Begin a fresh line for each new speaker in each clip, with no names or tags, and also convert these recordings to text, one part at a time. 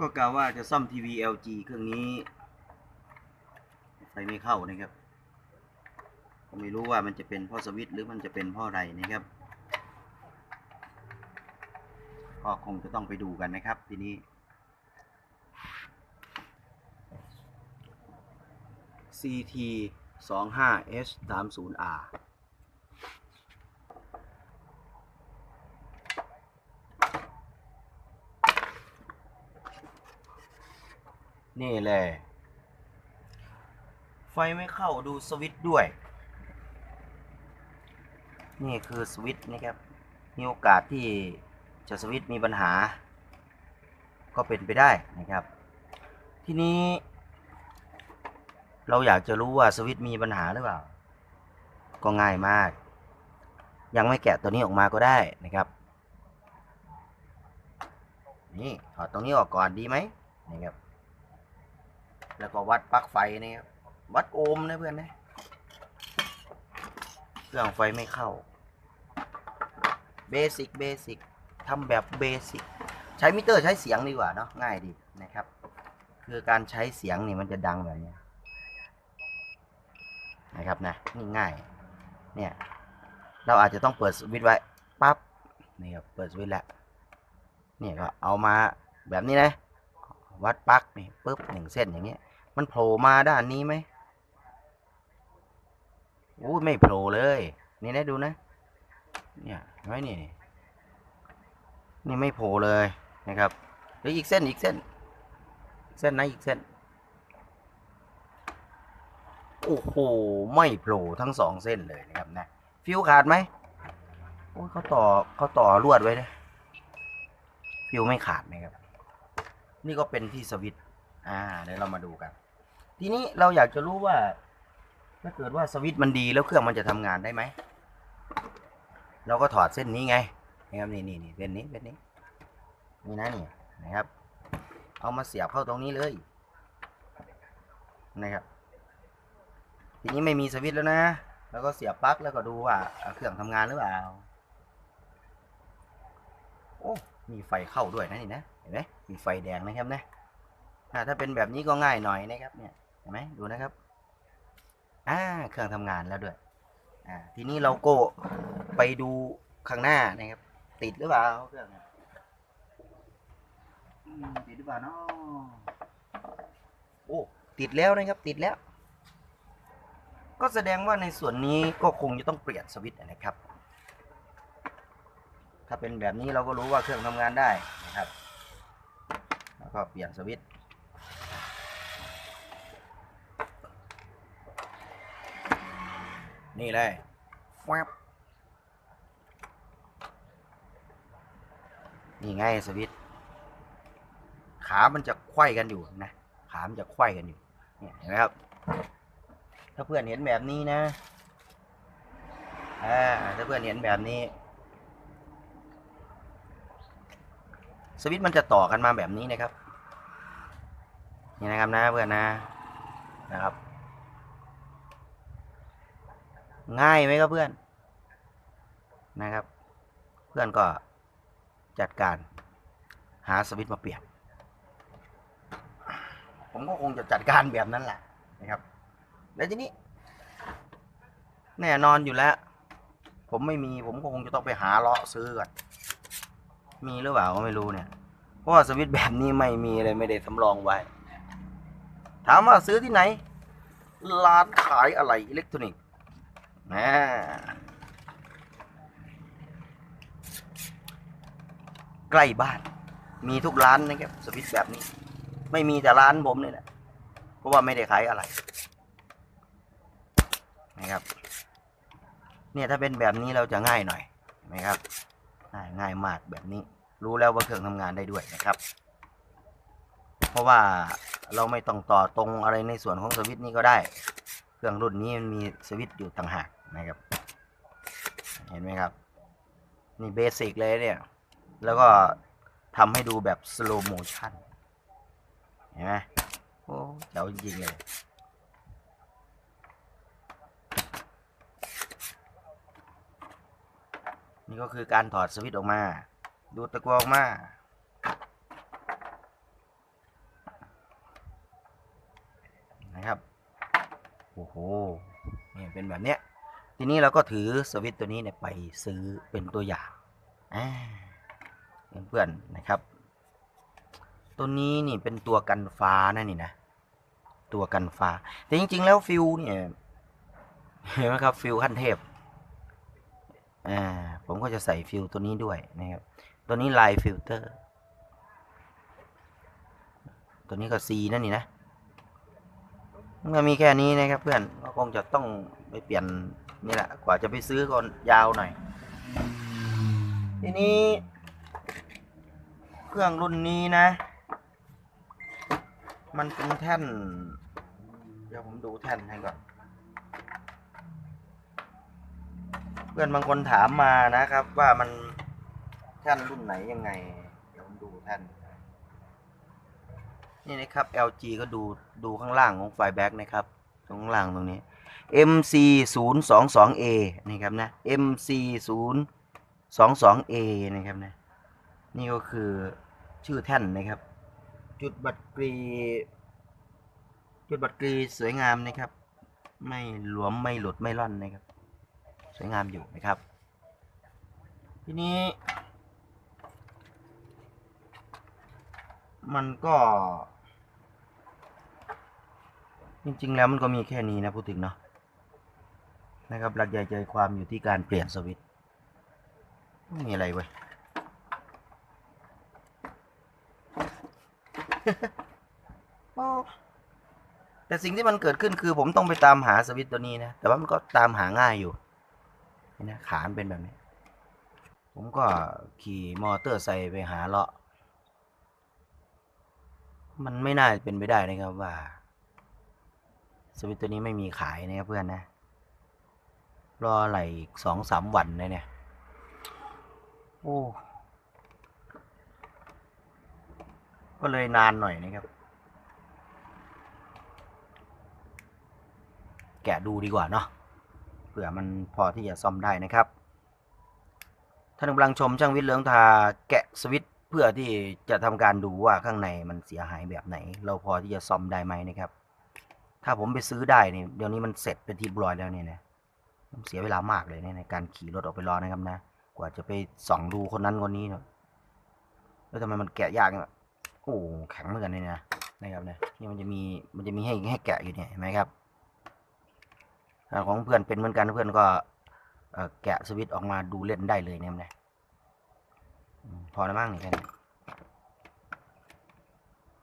ก็กล่าวว่าจะซ่อมทีวี LG เครื่องนี้ ไฟไม่เข้านะครับก็ไม่รู้ว่ามันจะเป็นพ่อสวิตช์หรือมันจะเป็นพ่ออะไรนะครับ ก็คงจะต้องไปดูกันนะครับทีนี้ CT 25S30R นี่เลย ไฟไม่เข้าดูสวิตช์ด้วย นี่คือสวิตช์นะครับ มีโอกาสที่จะสวิตช์มีปัญหา ก็เป็นไปได้นะครับ ทีนี้ เราอยากจะรู้ว่าสวิตช์มีปัญหาหรือเปล่า ก็ง่ายมาก ยังไม่แกะตัวนี้ออกมาก็ได้นะครับ นี่ถอดตรงนี้ออกก่อนดีไหมนะครับ แล้วก็วัดปลั๊กไฟนะครับวัดโอห์มนะเพื่อนนะเครื่องไฟไม่เข้าเบสิกเบสิกทำแบบเบสิกใช้มิเตอร์ใช้เสียงดีกว่าเนาะง่ายดีนะครับ คือการใช้เสียงนี่มันจะดังแบบนี้นะครับนะนี่ง่ายเนี่ยเราอาจจะต้องเปิดสวิตช์ไว้ปั๊บนี่ครับเปิดสวิตช์แล้วเนี่ยก็เอามาแบบนี้นะวัดปลั๊กนี่ปุ๊บหนึ่งเส้นอย่างเงี้ย มันโผล่มาด้านนี้ไหมอู้ไม่โผล่เลย นี่นะดูนะ เนี่ยเห็นไหมนี่ นี่ไม่โผล่เลยนะครับหรืออีกเส้นอีกเส้น เส้นไหนอีกเส้น โอ้โห ไม่โผล่ทั้งสองเส้นเลยนะครับนะ ฟิวขาดไหมโอ้ยเขาต่อเขาต่อลวดไว้นะฟิวไม่ขาดนะครับ นี่ก็เป็นที่สวิตช์อ่าเดี๋ยวเรามาดูกัน ทีนี้เราอยากจะรู้ว่า ถ้าเกิดว่าสวิตช์มันดีแล้วเครื่องมันจะทำงานได้ไหม เราก็ถอดเส้นนี้ไงนะครับนี่นี่นี่เส้นนี้เส้นนี้นี่นะนี่นะครับ เอามาเสียบเข้าตรงนี้เลยนะครับ ทีนี้ไม่มีสวิตช์แล้วนะ แล้วก็เสียบปลั๊กแล้วก็ดูว่าเครื่องทำงานหรือเปล่าโอ้มีไฟเข้าด้วยนะนี่นะเห็นไหมมีไฟแดงนะครับนะอ่าถ้าเป็นแบบนี้ก็ง่ายหน่อยนะครับเนี่ย ห็นไหมดูนะครับอ่าเครื่องทำงานแล้วด้วยอ่าทีนี้เราก็ไปดูข้างหน้านะครับ ติดหรือเปล่าเครื่องติดหรือเปล่าเนาะโอ้ติดแล้วนะครับ ติดแล้ว ก็แสดงว่าในส่วนนี้ก็คงจะต้องเปลี่ยนสวิตช์นะครับ ถ้าเป็นแบบนี้เราก็รู้ว่าเครื่องทำงานได้นะครับ แล้วก็เปลี่ยนสวิตช์ นี่เลยแฟบนี่ไงสวิตขามันจะไขว้กันอยู่นะ ขามันจะไขว้กันอยู่เนี่ยเห็นไหมครับ ถ้าเพื่อนเห็นแบบนี้นะอ่าถ้าเพื่อนเห็นแบบนี้ สวิตมันจะต่อกันมาแบบนี้นะครับ นี่นะครับนะเพื่อนนะนะครับ ง่ายไหมครับเพื่อนนะครับ เพื่อนก็จัดการหาสวิตมาเปลี่ยน ผมก็คงจะจัดการแบบนั้นแหละนะครับ แล้วทีนี้ แน่นอนอยู่แล้ว ผมไม่มีผมก็คงจะต้องไปหาเลาะซื้อก่อนมีหรือเปล่าก็ไม่รู้เนี่ย เพราะว่าสวิตแบบนี้ไม่มีเลยไม่ได้สำรองไว้ ถามว่าซื้อที่ไหน ร้านขายอะไรอิเล็กทรอนิกส์ นะใกล้บ้าน มีทุกร้านนะครับสวิตแบบนี้ ไม่มีแต่ร้านผมเนี่ยแหละเพราะว่าไม่ได้ขายอะไรนะครับ เนี่ยถ้าเป็นแบบนี้เราจะง่ายหน่อยนไหมครับง่ายง่ายมากแบบนี้ รู้แล้วว่าเครื่องทำงานได้ด้วยนะครับ เพราะว่าเราไม่ต้องต่อตรงอะไรในส่วนของสวิตนี้ก็ได้ เครื่องรุ่นนี้มันมีสวิตอยู่ต่างหาก นะครับ เห็นไหมครับ นี่เบสิกเลยเนี่ย แล้วก็ทำให้ดูแบบสโลโมชั่นเห็นไหมโอ้เจ๋จริงๆเลยนี่ก็คือการถอดสวิตช์ออกมา ดูตะกัวออกมา นะครับ โอ้โห นี่เป็นแบบเนี้ย ทีนี้เราก็ถือสวิตตัวนี้เนี่ยไปซื้อเป็นตัวอย่างเพื่อนๆนะครับ ตัวนี้นี่เป็นตัวกันฟ้านะนี่นะ ตัวกันฟ้า แต่จริง ๆ แล้วฟิวเนี่ยเห็นไหมครับฟิวขั้นเทพอ่าผมก็จะใส่ฟิลตัวนี้ด้วยนะครับ ตัวนี้ลายฟิลเตอร์ ตัวนี้ก็ C นั่นนี่นะมันมีแค่นี้นะครับเพื่อนก็คงจะต้องไปเปลี่ยน นี่แหละ กว่าจะไปซื้อก่อนยาวหน่อย ทีนี้ เครื่องรุ่นนี้นะ มันเป็นแท่น เดี๋ยวผมดูแท่นให้ก่อน เพื่อนบางคนถามมานะครับ ว่ามันแท่นรุ่นไหนยังไง เดี๋ยวผมดูแท่นนี่นะครับ LG ก็ดูดูข้างล่างของไฟแบ็กนะครับ ตรงข้างล่างตรงนี้ MC 0 2 2 A นี่ครับนะ MC 0 2 2 A นะครับนะนี่ก็คือชื่อแท่นนะครับ จุดบัตรกรี จุดบัตรกรีสวยงามนะครับ ไม่หลวมไม่หลุดไม่ล่อนนะครับ สวยงามอยู่นะครับ ทีนี้ มันก็ จริงๆ แล้วมันก็มีแค่นี้นะพูดถึงเนาะนะครับหลักใหญ่ใจความอยู่ที่การเปลี่ยนสวิตช์ไม่มีอะไรเว้ยแต่สิ่งที่มันเกิดขึ้นคือผมต้องไปตามหาสวิตตัวนี้นะ แต่ว่ามันก็ตามหาง่ายอยู่นี่นะขานเป็นแบบนี้ ผมก็ขี่มอเตอร์ไซค์ไปหาเลาะ มันไม่น่าเป็นไปได้นะครับว่า สวิตตัวนี้ไม่มีขายนะครับเพื่อนนะ รออะไรอีกสองสามวันเลยเนี่ย โอ้ ก็เลยนานหน่อยนะครับ แกะดูดีกว่าเนาะเผื่อมันพอที่จะซ่อมได้นะครับท่านกำลังชมช่างวิทย์เลืองทาแกะสวิตเพื่อที่จะทำการดูว่าข้างในมันเสียหายแบบไหน เราพอที่จะซ่อมได้ไหมนะครับ ถ้าผมไปซื้อได้เนี่ยเดี๋ยวนี้มันเสร็จเป็นที่บรอยแล้วเนี่ยนะมันเสียเวลามากเลยเนี่ยในการขี่รถออกไปรอนะครับนะ กว่าจะไปส่องดูคนนั้นคนนี้เนาะแล้วทำไมมันแกะยากเนี่ยโอ้แข็งเหมือนกันเนี่ยนะนะครับนะนี่มันจะมีมันจะมีให้ให้แกะอยู่เนี่ยเห็นไหมครับของเพื่อนเป็นเหมือนกันเพื่อนก็เอแกะสวิตช์ออกมาดูเล่นได้เลยเนี่ยนะพอแล้วมั้งนี่แค่นี้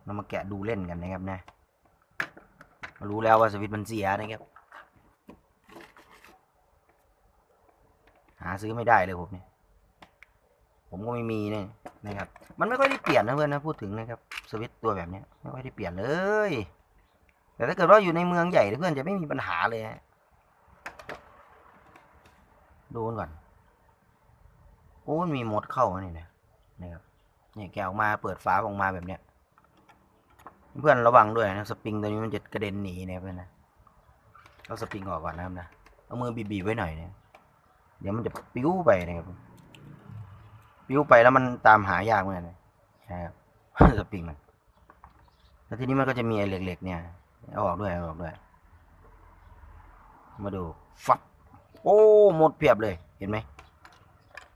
เรามาแกะดูเล่นกันนะครับนะ รู้แล้วว่าสวิตช์มันเสียนะครับ หาซื้อไม่ได้เลยผมเนี่ยผมก็ไม่มีเนี่ยนะครับ มันไม่ค่อยได้เปลี่ยนนะเพื่อนนะพูดถึงนะครับสวิตช์ตัวแบบนี้ไม่ค่อยได้เปลี่ยนเลย แต่ถ้าเกิดว่าอยู่ในเมืองใหญ่เพื่อนจะไม่มีปัญหาเลยฮะดูมันก่อนโอ้มันมีมดเข้ามาเนี่ยนะนะครับเนี่ยแกออกมาเปิดฝาออกมาแบบเนี้ย เพื่อนระวังด้วยนะสปริงตัวนี้มันจะกระเด็นหนีนะเพื่อนนะเอาสปริงออกก่อนนะครับนะเอามือบีบๆไว้หน่อยเนี่ยเดี๋ยวมันจะปิ้วไปนะครับปิ้วไปแล้วมันตามหายากเหมือนกันนะครับสปริงมันแล้วทีนี้มันก็จะมีไอ้เหล็ก ๆ เนี่ยเอาออกด้วยเอาออกด้วย มาดูฟับโอ้หมดเพียบเลยเห็นไหม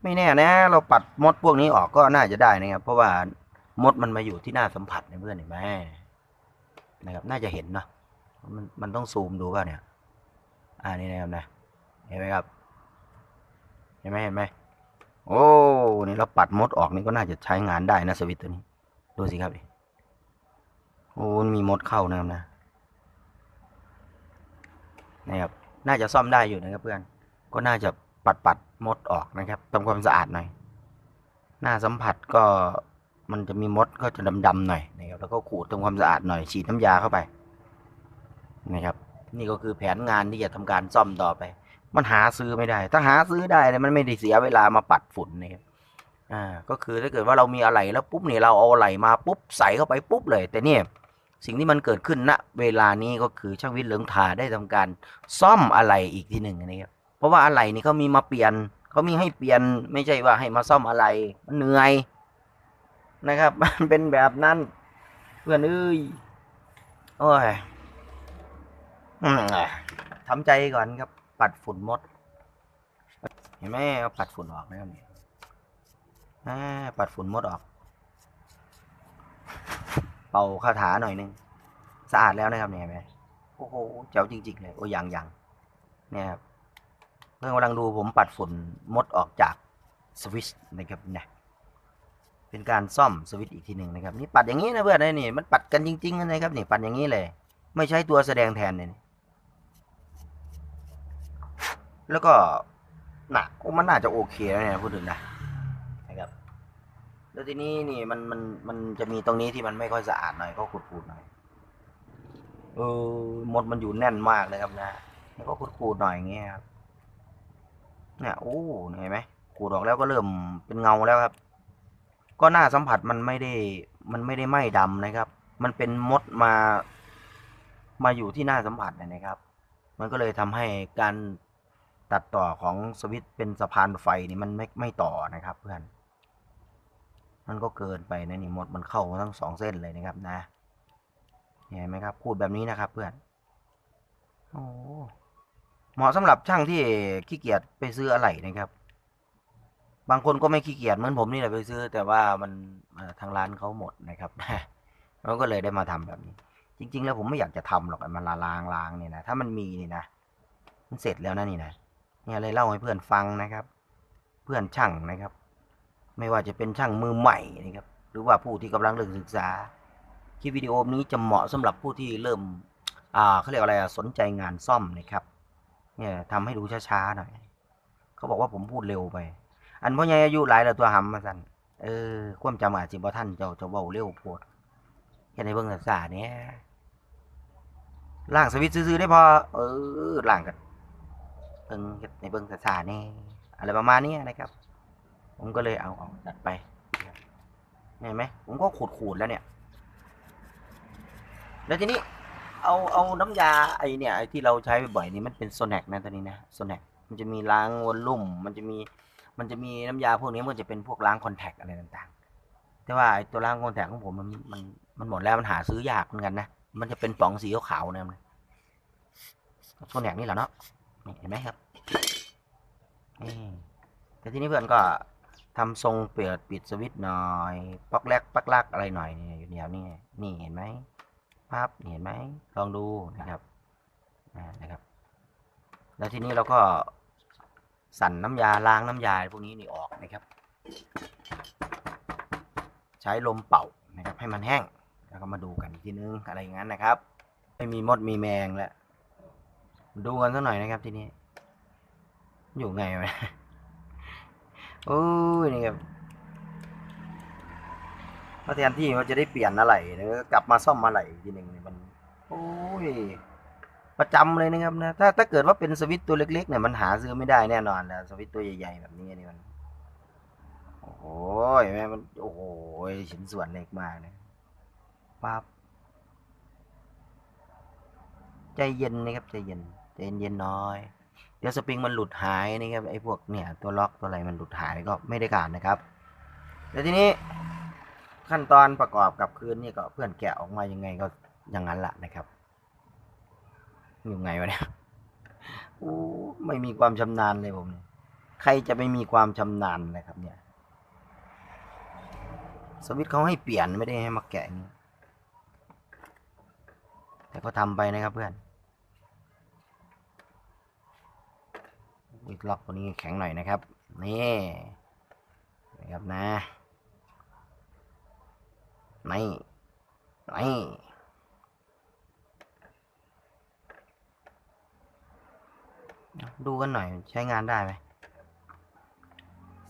ไม่แน่นะ เราปัดมดพวกนี้ออกก็น่าจะได้นะครับเพราะว่ามดมันมาอยู่ที่หน้าสัมผัสเนี่ยเพื่อนเห็นไหม นะครับ น่าจะเห็นเนาะมันมันต้องซูมดูป่ะเนี่ยอ่านี่นะครับนะเห็นไหมครับ เห็นไหมเห็นไหมโอ้นี่เราปัดมดออกนี่ก็น่าจะใช้งานได้นะสวิตตัวนี้ดูสิครับโอ้มันมีมดเข้านะครับนะนะครับน่าจะซ่อมได้อยู่นะครับเพื่อน ก็น่าจะปัดปัดมดออกนะครับทำความสะอาดหน่อย หน้าสัมผัสก็ มันจะมีมดก็จะดำๆหน่อยนะครับแล้วก็ขูดทำความสะอาดหน่อยฉีดน้ำยาเข้าไปนะครับ นี่ก็คือแผนงานที่จะทำการซ่อมต่อไป มันหาซื้อไม่ได้ ถ้าหาซื้อได้เนี่ยมันไม่ได้เสียเวลามาปัดฝุ่นนะครับอ่าก็คือถ้าเกิดว่าเรามีอะไรแล้วปุ๊บเนี่ยเราเอาอะไรมาปุ๊บใส่เข้าไปปุ๊บเลย แต่เนี่ยสิ่งที่มันเกิดขึ้นณเวลานี้ก็คือช่างวิทย์เหลืองทาได้ทำการซ่อมอะไรอีกทีหนึ่งนะครับเพราะว่าอะไรนี่เขามีมาเปลี่ยนเขามีให้เปลี่ยนไม่ใช่ว่าให้มาซ่อมอะไรมันเหนื่อย นะครับ มันเป็นแบบนั้น เพื่อนเอ้ยโอ้ยทำใจก่อนครับ ปัดฝุ่นมด เห็นไหมเอาปัดฝุ่นออกนะครับนี่ปัดฝุ่นมดออก เป่าคาถาหน่อยนึง สะอาดแล้วนะครับเนี่ยไหมโอ้โห เจ๋วจริงๆเลย โอ้ยังยังเนี่ยครับเพื่อนกำลังดูผมปัดฝุ่นมดออกจากสวิชนะครับเนี่ย เป็นการซ่อมสวิตช์อีกทีหนึ่งนะครับนี่ปัดอย่างนี้นะเพื่อนนะนี่มันปัดกันจริงๆนะครับนี่ปัดอย่างนี้เลย ไม่ใช้ตัวแสดงแทนเลยนี่แล้วก็น่ะโอ้มันน่าจะโอเคแล้วเนี่ยพูดถึงนะนะครับแล้วทีนี้นี่มันมันมันจะมีตรงนี้ที่มันไม่ค่อยสะอาดหน่อยก็ขูดๆหน่อยเออมดมันอยู่แน่นมากเลยครับนะแล้วก็ขูดๆหน่อยอย่างเงี้ยครับเนี่ยโอ้เห็นไหมขูดออกแล้วก็เริ่มเป็นเงาแล้วครับ ก็หน้าสัมผัสมันไม่ได้มันไม่ได้ไหม้ดำนะครับ มันเป็นมดมา มาอยู่ที่หน้าสัมผัสเนยนะครับ มันก็เลยทำให้การตัดต่อของสวิตช์เป็นสะพานไฟนี่มันไม่ไม่ต่อนะครับ เพื่อน มันก็เกินไปนะนี่มดมันเข้ามาทั้งสองเส้นเลยนะครับ นะเห็นไหมครับพูดแบบนี้นะครับ เพื่อนโอ้เหมาะสำหรับช่างที่ขี้เกียจไปซื้ออะไหล่นะครับ บางคนก็ไม่ขี้เกียจเหมือนผมนี่แหละไปซื้อ แต่ว่ามันทางร้านเขาหมดนะครับเราก็เลยได้มาทำแบบนี้ จริง ๆ แล้วผมไม่อยากจะทำหรอกมันละลางลางเนี่ยนะถ้ามันมีนี่นะมันเสร็จแล้วนะนี่นะเนี่ยเลยเล่าให้เพื่อนฟังนะครับ เพื่อนช่างนะครับ ไม่ว่าจะเป็นช่างมือใหม่นะครับ หรือว่าผู้ที่กำลังเริ่มศึกษาคลิปวิดีโอนี้จะเหมาะสำหรับผู้ที่เริ่มอ่าเขาเรียกอะไรอะสนใจงานซ่อมนะครับ เนี่ยทำให้ดูช้าๆหน่อยเขาบอกว่าผมพูดเร็วไป อันพ่อใหญ่อายุหลายแล้วตัวหำมาสั่นเออความจำอาจสิบ่ท่านเจ้าเจ้าเว้าเร็วโพดแค่ในเบิ่งสาๆเนี่ยล่างสวิตช์ซื่อได้พอเออล่างกันเบิ่งในเบิ่งสาๆนี่อะไรประมาณนี้นะครับ ผมก็เลยเอาเอาจัดไปเห็นไหมผมก็ขูดๆแล้วเนี่ย แล้วทีนี้เอาเอาน้ำยาไอเนี่ยไอที่เราใช้บ่อยๆนี่มันเป็นโซแนกนะตัวนี้นะโซแนกมันจะมีล้างวอลลุ่ม มันจะมี มันจะมีน้ำยาพวกนี้มันจะเป็นพวกล้างคอนแทคอะไรต่างๆ แต่ว่าไอตัวล้างคอนแทคของผมมันมันมันหมดแล้วมันหาซื้อยากเหมือนกันนะ มันจะเป็นป๋องสีขาวๆนะมันโซแนกนี่แหละเนาะเห็นไหมครับนี่แต่ทีนี้เพื่อนก็ทำทรงเปิดปิดสวิตช์หน่อยปักแรกปักลักอะไรหน่อยนี่อยู่แนวนี้นี่เห็นไหมภาพเห็นไหมลองดูนะครับนะครับ แล้วทีนี้เราก็ สั่นน้ำยาล้างน้ำยาพวกนี้นี่ออกนะครับ ใช้ลมเป่านะครับให้มันแห้ง แล้วก็มาดูกันอีกทีนึงอะไรอย่างนั้นนะครับ ไม่มีมดมีแมงแล้วดูกันสักหน่อยนะครับทีนี้ อยู่ไงวะโอ้ยนี่ครับเพราะแทนที่มันจะได้เปลี่ยนอะไรแล้วก็กลับมาซ่อมอะไรทีหนึ่งมันโอ้ย ประจำเลยนะครับนะถ้าถ้าเกิดว่าเป็นสวิตตัวเล็กๆเนี่ยมันหาซื้อไม่ได้แน่นอนแล้วสวิตตัวใหญ่ๆแบบนี้นี่มันโอ้โหแม่มันโอ้โหชิ้นส่วนเล็กมากนะปั๊บใจเย็นนะครับใจเย็นใจเย็นๆน้อย เดี๋ยวสปริงมันหลุดหายนะครับไอ้พวกเนี่ยตัวล็อกตัวอะไรมันหลุดหายก็ไม่ได้การนะครับแล้วทีนี้ขั้นตอนประกอบกับคืนนี่ก็เพื่อนแกะออกมายังไงก็อย่างนั้นแหละนะครับ อยู่ไงวะเนี่ยโอ้ไม่มีความชำนาญเลยผม ใครจะไม่มีความชำนาญนะครับ เนี่ย สวิตช์เขาให้เปลี่ยนไม่ได้ให้มาแกะนี้แต่ก็ทำไปนะครับเพื่อนอีกล็อกตัวนี้แข็งหน่อยนะครับ นี่นะครับนะ นี่นี่ ดูกันหน่อยใช้งานได้ไหม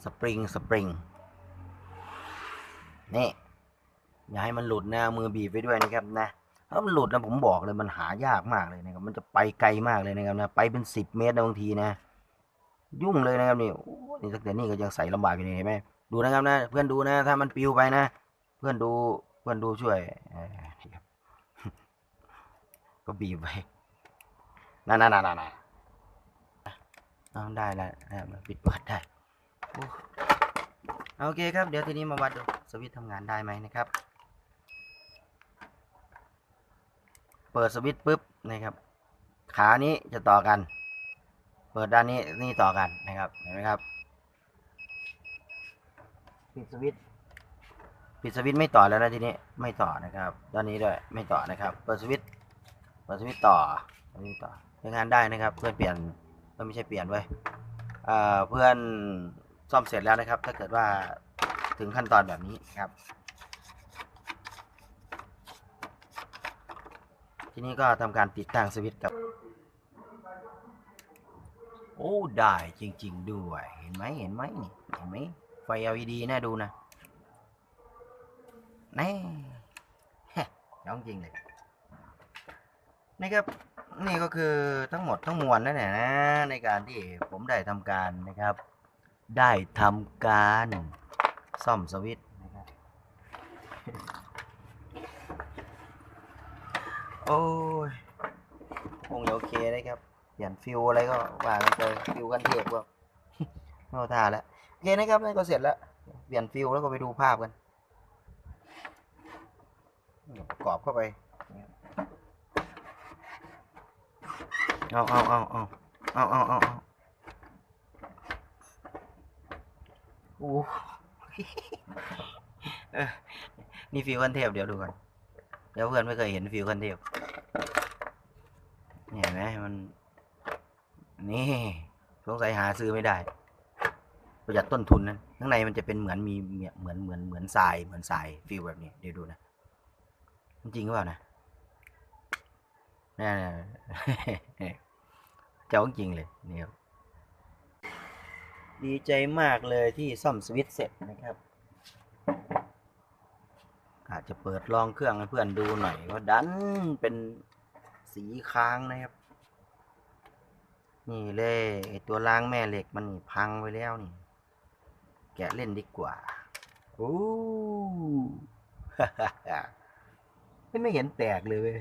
สปริงสปริงนี่อย่าให้มันหลุดนะมือบีบไปด้วยนะครับนะถ้ามันหลุดนะผมบอกเลยมันหายากมากเลยนะครับ มันจะไปไกลมากเลยนะครับนะไปเป็นสิบเมตรนะบางทีนะ ยุ่งเลยนะครับนี่นี่ตั้งแต่นี่ก็ยังใส่ลำบากอยู่นี่เห็นไหมดูนะครับนะ เพื่อนดูนะ ถ้ามันปิวไปนะ เพื่อนดูเพื่อนดูช่วยเอ่อครับก็บีบไปนั่นนั่นนั่นนั่น เอาได้แล้วนะครับปิดเปิดได้โอโอเคครับ เดี๋ยวทีนี้มาวัดดูสวิตช์ทำงานได้ไหมนะครับ เปิดสวิตช์ปุ๊บนะครับ ขานี้จะต่อกัน เปิดด้านนี้นี่ต่อกันนะครับเห็นไหมครับปิดสวิตช์ปิดสวิตช์ไม่ต่อแล้วนะทีนี้ไม่ต่อนะครับ ด้านนี้ด้วยไม่ต่อนะครับ เปิดสวิตช์เปิดสวิตช์ต่อเปิดสวิตช์ต่อใช้งานได้นะครับ เพื่อเปลี่ยน อไม่ใช่เปลี่ยนไว้ยเพื่อนซ่อมเสร็จแล้วนะครับ ถ้าเกิดว่าถึงขั้นตอนแบบนี้ครับ ทีนี้ก็ทำการติดตั้งสวิตช์กับ โอ้ได้จริง ๆ ด้วย เห็นไหมเห็นไหมนี่เห็นไหมไฟ LED น่าดูนะแน่ฮะย้องจริงเลยนี่ครับ นี่ก็คือทั้งหมดทั้งมวลนั่นแหละนะ ในการที่ผมได้ทำการนะครับ ได้ทำการซ่อมสวิตช์นะครับ โอ้ยคงจะโอเคนะครับ เปลี่ยนฟิวอะไรก็ว่ากันไปฟิวกันเทพพวกไม่เอาท่าแล้ว โอเคนะครับนั่นก็เสร็จแล้ว เปลี่ยนฟิวแล้วก็ไปดูภาพกัน ประกอบเข้าไป เอาเอาเอาเอาเอาเอาเอาเอาโอ้เออนี่ฟิวกันเทพเดี๋ยวดูก่อนเดี๋ยวเพื่อนไม่เคยเห็นฟิวกันเทพเห็นไหมมัน นี่สงสัยหาซื้อไม่ได้ประหยัดต้นทุนนั้นข้างในมันจะเป็นเหมือนมีเหมือนเหมือนเหมือนทรายเหมือนทรายฟิลแบบนี้เดี๋ยวดูนะจริงหรือเปล่านะ นี่เจ้าจริงเลยนี่ครับดีใจมากเลยที่ซ่อมสวิตช์เสร็จนะครับ อาจจะเปิดลองเครื่องให้เพื่อนดูหน่อยว่าดันเป็นสีค้างนะครับ นี่เลยตัวล้างแม่เหล็กมันนี่พังไปแล้วนี่ แกะเล่นดีกว่าโอ้ไม่ไม่เห็นแตกเลยเว้ย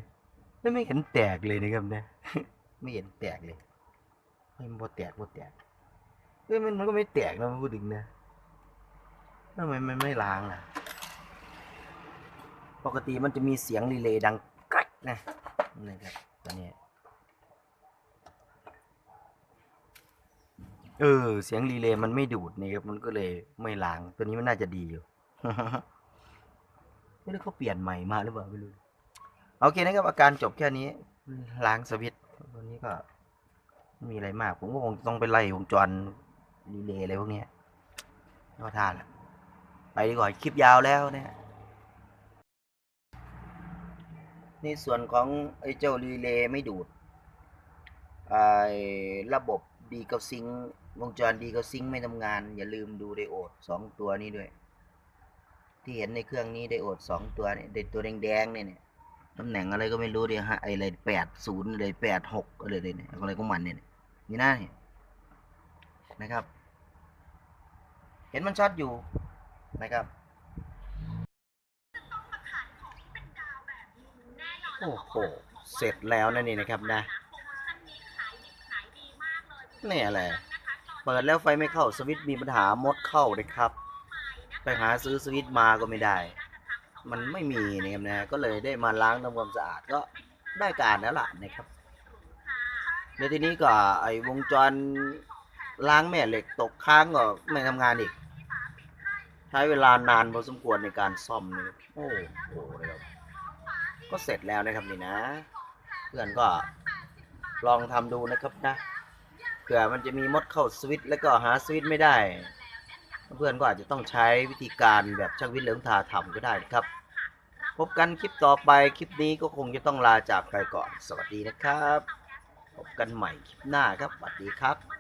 ไม่ไม่เห็นแตกเลยนะครับเนี่ยไม่เห็นแตกเลยไม่มันบ่แตกบ่แตกเอ้ยมันมันก็ไม่แตกนะพูดถึงนะทำไมมันไม่ล้างอะ ปกติมันจะมีเสียงรีเลย์ดังกัดนะนี่ครับตัวนี้เออ เสียงรีเลย์มันไม่ดูดนี่ครับ มันก็เลยไม่ล้าง ตัวนี้มันน่าจะดีอยู่ ไม่รู้เขาเปลี่ยนใหม่มาหรือเปล่าไม่รู้ โอเคนะครับอาการจบแค่นี้ล้างสวิตช์ตัวนี้ก็ไม่มีอะไรมาก ผมก็คงต้องไปไล่วงจรรีเลย์อะไรพวกนี้ก็ท่าละไปดีกว่าคลิปยาวแล้วเนี่ยในส่วนของไอ้เจ้ารีเลย์ไม่ดูดไอ้ระบบดีกับซิงค์วงจรดีกับซิงค์ไม่ทำงาน อย่าลืมดูไดโอดสองตัวนี้ด้วย ที่เห็นในเครื่องนี้ไดโอดสองตัวเนี่ยไดตัวแดงๆเนี่ย ตำแหน่งอะไรก็ไม่รู้เดียฮะไอ้อะไรแปดศูนย์อะไรแปดหกอะไรเนี่ยอะไรของมันเนี่ยนี่นะเนี่ยนะครับ เห็นมันชัดอยู่นะครับโอ้โหเสร็จแล้วนั่นนี่นะครับนะนี่อะไรเปิดแล้วไฟไม่เข้าสวิตช์มีปัญหามดเข้าเลยครับ ไปหาซื้อสวิตช์มาก็ไม่ได้ มันไม่มีนะครับนะก็เลยได้มาล้างทำความสะอาดก็ได้การแล้วล่ะนะครับเดี๋ยวทีนี้ก็ไอ้วงจรล้างแม่เหล็กตกค้างก็ไม่ทำงานอีก ใช้เวลานานพอสมควรในการซ่อมนี่โอ้โหนะครับก็เสร็จแล้วนะครับนี่นะ เพื่อนก็ลองทำดูนะครับนะเผื่อมันจะมีมดเข้าสวิตแล้วก็หาสวิตไม่ได้ เพื่อนก็อาจจะต้องใช้วิธีการแบบช่างวิทย์เหลืองทาทำก็ได้นะครับ พบกันคลิปต่อไปคลิปนี้ก็คงจะต้องลาจากไปก่อน สวัสดีนะครับ พบกันใหม่คลิปหน้าครับสวัสดีครับ